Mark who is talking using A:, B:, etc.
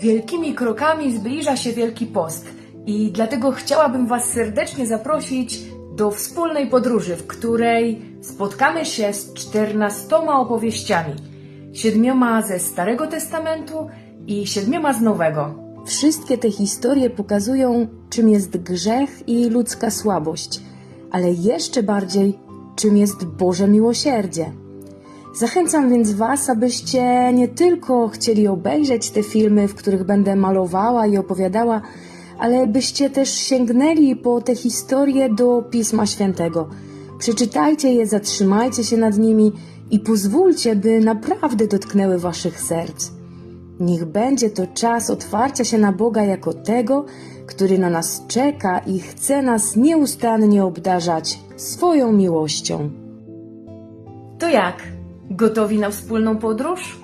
A: Wielkimi krokami zbliża się Wielki Post i dlatego chciałabym Was serdecznie zaprosić do wspólnej podróży, w której spotkamy się z czternastoma opowieściami. Siedmioma ze Starego Testamentu i siedmioma z Nowego.
B: Wszystkie te historie pokazują, czym jest grzech i ludzka słabość, ale jeszcze bardziej, czym jest Boże miłosierdzie. Zachęcam więc Was, abyście nie tylko chcieli obejrzeć te filmy, w których będę malowała i opowiadała, ale byście też sięgnęli po te historie do Pisma Świętego. Przeczytajcie je, zatrzymajcie się nad nimi i pozwólcie, by naprawdę dotknęły Waszych serc. Niech będzie to czas otwarcia się na Boga jako tego, który na nas czeka i chce nas nieustannie obdarzać swoją miłością.
A: To jak? Gotowi na wspólną podróż?